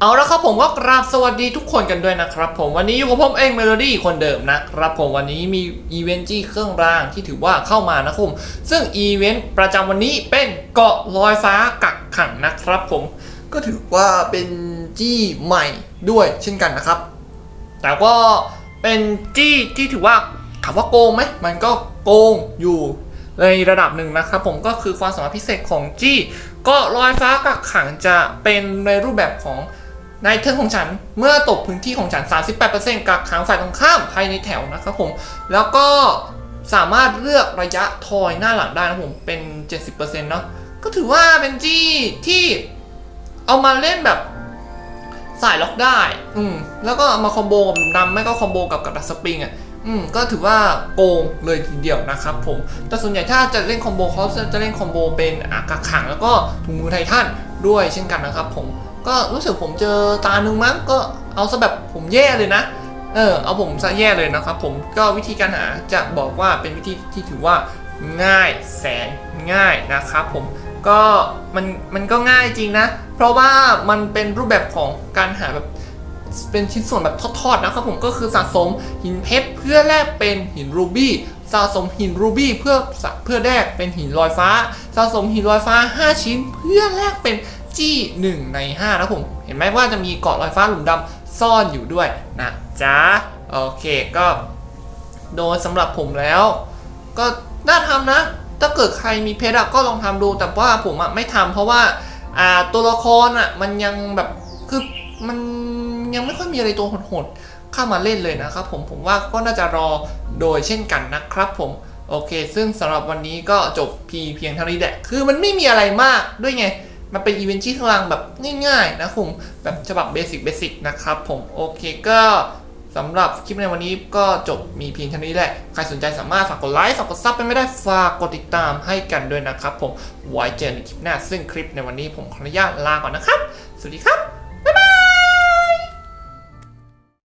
เอาละครับผมก็กราบสวัสดีทุกคนกันด้วยนะครับ ผมวันนี้อยู่กับผมเองเมโลดี้คนเดิมนะครับผมวันนี้มีอีเวนต์จี้เครื่องรางที่ถือว่าเข้ามานะครับผมซึ่งอีเวนต์ประจำวันนี้เป็นเกาะลอยฟ้ากักขังนะครับ ผมก็ถือว่าเป็นจี้ใหม่ด้วยเช่นกันนะครับ แต่ก็เป็นจี้ที่ถือว่าถามว่าโกงไหมมันก็โกงอยู่ในระดับหนึ่งนะครับ ผมก็คือความสามารถพิเศษของจี้ก็ลอยฟ้ากักขังจะเป็นในรูปแบบของ ในเทิร์นของฉันเมื่อตกพื้นที่ของฉัน 38%กักขังฝ่ายตรงข้ามภายในแถวนะครับผม แล้วก็สามารถเลือกระยะทอยหน้าหลังได้นะผมเป็น 70%เนาะก็ถือว่าเป็นจี้ที่เอามาเล่นแบบสายล็อกได้ อืม แล้วก็เอามาคอมโบกับนำไม่ก็คอมโบกับกับดักสปริงอะ อืม ก็ถือว่าโกงเลยทีเดียวนะครับผม แต่ส่วนใหญ่ถ้าจะเล่นคอมโบเขาจะเล่นคอมโบเป็นอากาขัง แล้วก็ถุงมือไททันด้วยเช่นกันนะครับผม ก็รู้สึกผมเจอตาหนึ่งมั้งก็เอาซะแบบผมแย่เลยนะ เออเอาผมซะแย่เลยนะครับ ผมก็วิธีการหาจะบอกว่าเป็นวิธีที่ถือว่าง่ายแสนง่ายนะครับผมก็มันมันก็ง่ายจริงนะ เพราะว่ามันเป็นรูปแบบของการหาแบบเป็นชิ้นส่วนแบบทอดๆนะครับผมก็คือสะสมหินเพชรเพื่อแลกเป็นหินรูบี้สะสมหินรูบี้เพื่อเพื่อแลกเป็นหินลอยฟ้า สะสมหินลอยฟ้า 5 ชิ้นเพื่อแลกเป็น จี้1ใน5นะผม เห็นไหมว่าจะมีเกาะลอยฟ้าหลุมดำซ่อนอยู่ด้วยนะจ๊ะโอเคก็ โดยสำหรับผมแล้ว ก็น่าทำนะ ถ้าเกิดใครมีเพชรก็ลองทำดู แต่ว่าผมไม่ทำเพราะว่าตัวละครอะมันยังแบบคือมันยังไม่ค่อยมีอะไรตัวโหดๆเข้ามาเล่นเลยนะครับผมผมว่าก็น่าจะรอโดยเช่นกันนะครับผมโอเค ซึ่งสำหรับวันนี้ก็จบพีเพียงเท่านี้แหละ คือมันไม่มีอะไรมากด้วยไง มันเป็นอีเวนต์ที่กำลังแบบง่ายๆนะผมแบบฉบับเบสิกเบสิกนะครับผมโอเคก็สำหรับคลิปในวันนี้ก็จบมีเพียงเท่านี้แหละ ใครสนใจสามารถฝากกดไลค์ฝากกดซับเป็นไม่ได้ฝากกดติดตามให้กันด้วยนะครับผมไว้เจอกันในคลิปหน้าซึ่งคลิปในวันนี้ผมขออนุญาตลาก่อนนะครับ สวัสดีครับ